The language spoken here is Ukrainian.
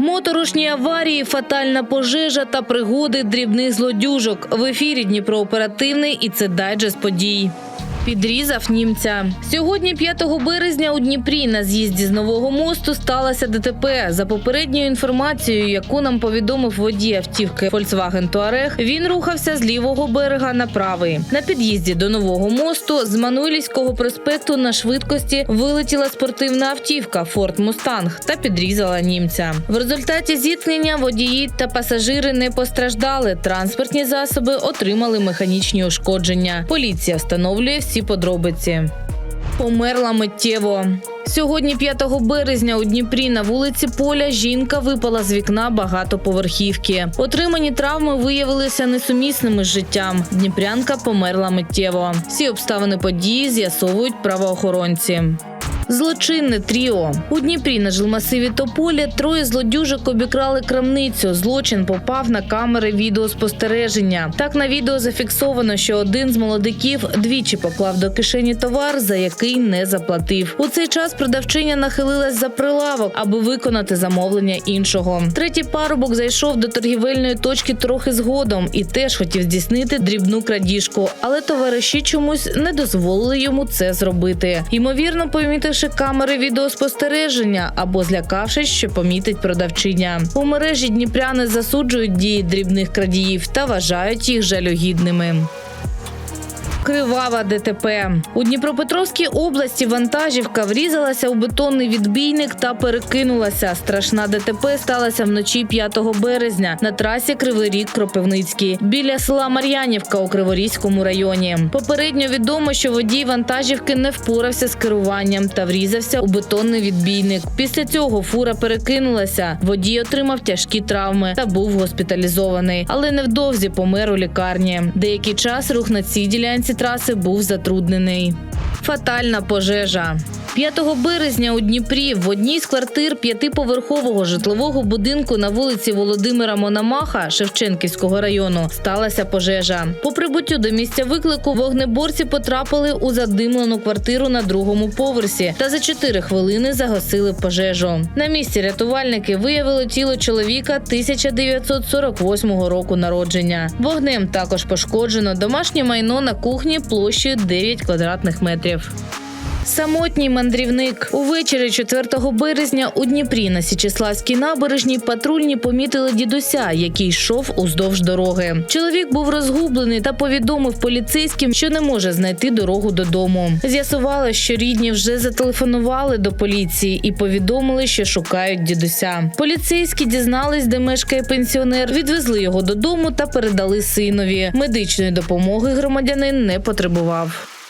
Моторошні аварії, фатальна пожежа та пригоди дрібних злодюжок. В ефірі Дніпрооперативний і це дайджест подій. Підрізав німця сьогодні, 5 березня, у Дніпрі на з'їзді з нового мосту сталося ДТП. За попередньою інформацією, яку нам повідомив водій автівки Volkswagen Touareg, він рухався з лівого берега на правий. На під'їзді до нового мосту з Мануйлівського проспекту на швидкості вилетіла спортивна автівка Ford Mustang та підрізала німця. В результаті зіткнення водії та пасажири не постраждали. Транспортні засоби отримали механічні ушкодження. Поліція встановлює всі подробиці. Померла миттєво. Сьогодні, 5 березня, у Дніпрі на вулиці Поля жінка випала з вікна багатоповерхівки. Отримані травми виявилися несумісними з життям. Дніпрянка померла миттєво. Всі обставини події з'ясовують правоохоронці. Злочинне тріо у Дніпрі на жилмасиві Тополя троє злодюжок обікрали крамницю. Злочин попав на камери відеоспостереження. Так на відео зафіксовано, що один з молодиків двічі поклав до кишені товар, за який не заплатив. У цей час продавчиня нахилилась за прилавок, аби виконати замовлення іншого. Третій парубок зайшов до торгівельної точки трохи згодом і теж хотів здійснити дрібну крадіжку, але товариші чомусь не дозволили йому це зробити. Ймовірно, помітивши камери відеоспостереження або злякавшись, що помітить продавчиня. У мережі дніпряни засуджують дії дрібних крадіїв та вважають їх жалюгідними. Кривава ДТП у Дніпропетровській області вантажівка врізалася у бетонний відбійник та перекинулася. Страшна ДТП сталася вночі 5 березня на трасі Кривий Ріг Кропивницький біля села Мар'янівка у Криворізькому районі. Попередньо відомо, що водій вантажівки не впорався з керуванням та врізався у бетонний відбійник. Після цього фура перекинулася. Водій отримав тяжкі травми та був госпіталізований, але невдовзі помер у лікарні. Деякий час рух на цій ділянці траси був затруднений. Фатальна пожежа. 5 березня у Дніпрі в одній з квартир п'ятиповерхового житлового будинку на вулиці Володимира Мономаха Шевченківського району сталася пожежа. По прибуттю до місця виклику вогнеборці потрапили у задимлену квартиру на другому поверсі та за 4 хвилини загасили пожежу. На місці рятувальники виявили тіло чоловіка 1948 року народження. Вогнем також пошкоджено домашнє майно на кухні площею 9 квадратних метрів. Самотній мандрівник увечері 4 березня у Дніпрі на Січеславській набережній патрульні помітили дідуся, який йшов уздовж дороги. Чоловік був розгублений та повідомив поліцейським, що не може знайти дорогу додому. З'ясували, що рідні вже зателефонували до поліції і повідомили, що шукають дідуся. Поліцейські дізнались, де мешкає пенсіонер, відвезли його додому та передали синові. Медичної допомоги громадянин не потребував.